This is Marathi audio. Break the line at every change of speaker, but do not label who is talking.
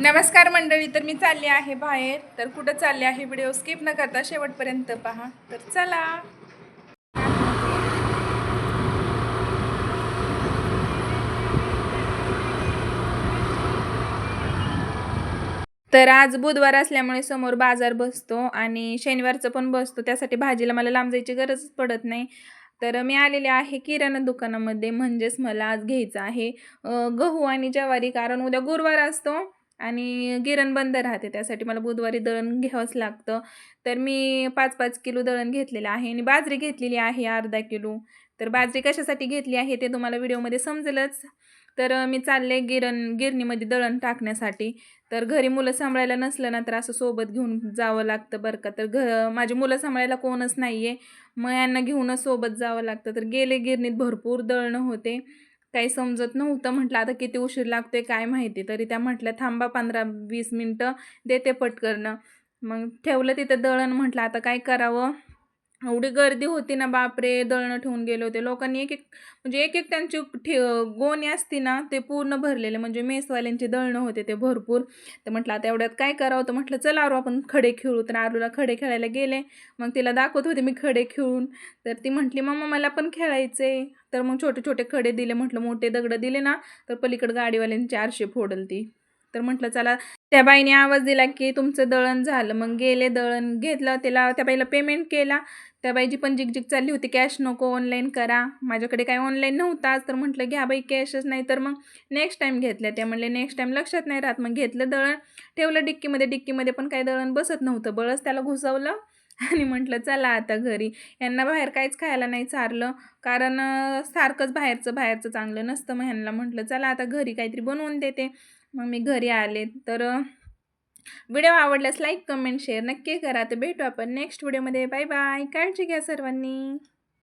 नमस्कार मंडळी तर मी चालले आहे बाहेर. तर कुठं चालले आहे व्हिडिओ? स्किप न करता शेवटपर्यंत पहा. तर चला. तर आज बुधवार असल्यामुळे समोर बाजार बसतो आणि शनिवारचं पण बसतो. त्यासाठी भाजीला मला लांब जायची गरजच पडत नाही. तर मी आलेले आहे किराणा दुकानामध्ये. म्हणजेच मला आज घ्यायचं आहे गहू आणि ज्वारी. कारण उद्या गुरुवार असतो. आणि गिरण बंद राहते त्यासाठी मला बुधवारी दळण घ्यावंच लागतं. तर मी पाच पाच किलो दळण घेतलेलं आहे आणि बाजरी घेतलेली आहे अर्धा किलो. तर बाजरी कशासाठी घेतली आहे ते तुम्हाला व्हिडिओमध्ये समजेलच. तर मी चालले गिरण गिरणीमध्ये दळण टाकण्यासाठी. तर घरी मुलं सांभाळायला नसलं ना तर असं सोबत घेऊन जावं लागतं बरं का. तर घ माझी मुलं सांभाळायला कोणच नाही आहे मग यांना घेऊनच सोबत जावं लागतं. तर गेले गिरणीत भरपूर दळणं होते. काही समजत नव्हतं. म्हटलं आता किती उशीर लागतोय काय माहिती? तरी त्या म्हटल्या थांबा पंधरा वीस मिनटं देते पटकरणं मग ठेवलं तिथं दळण म्हटलं आता काय करावं? एवढी गर्दी होती ना बापरे! दळणं ठेवून गेले होते. लोकांनी एक एक म्हणजे एक एक त्यांची ठे गोणी असती ना ते पूर्ण भरलेले. म्हणजे मेसवाल्यांचे दळणं होते ते भरपूर. तर म्हटलं आता एवढ्यात काय करावं? तर म्हटलं चला आरू आपण खडे खेळू. तर आरूला खडे खेळायला गेले. मग तिला दाखवत होते मी खडे खेळून. तर ती म्हटली मम्मा मला पण खेळायचे तर मग छोटे छोटे खडे दिले. म्हटलं मोठे दगडं दिले ना तर पलीकडं गाडीवाल्यांनी चारशे फोडल ती तर म्हटलं चला. त्या बाईने आवाज दिला की तुमचं दळण झालं. मग गेले दळण घेतलं त्याला त्या बाईला पेमेंट केला. त्या बाईची पण जिकजिक चालली होती कॅश नको ऑनलाईन करा. माझ्याकडे काही ऑनलाईन नव्हताच तर म्हटलं घ्या बाई कॅशच नाही तर मग नेक्स्ट टाईम घेतल्या. त्या म्हणले नेक्स्ट टाईम लक्षात नाही राहत. मग घेतलं दळण. ठेवलं डिक्कीमध्ये डिक्कीमध्ये पण काही दळण बसत नव्हतं. बळच त्याला घुसवलं. आणि म्हटलं चला आता घरी. यांना बाहेर काहीच खायला नाही चारलं. कारण सारखंच बाहेरचं बाहेरचं चांगलं नसतं मग ह्यांना. म्हटलं चला आता घरी काहीतरी बनवून देते. मग मी घरी आले. तर व्हिडिओ आवडल्यास लाईक कमेंट शेअर नक्की करा. तर भेटू आपण नेक्स्ट व्हिडिओमध्ये. Bye bye. काळजी घ्या सर्वांनी.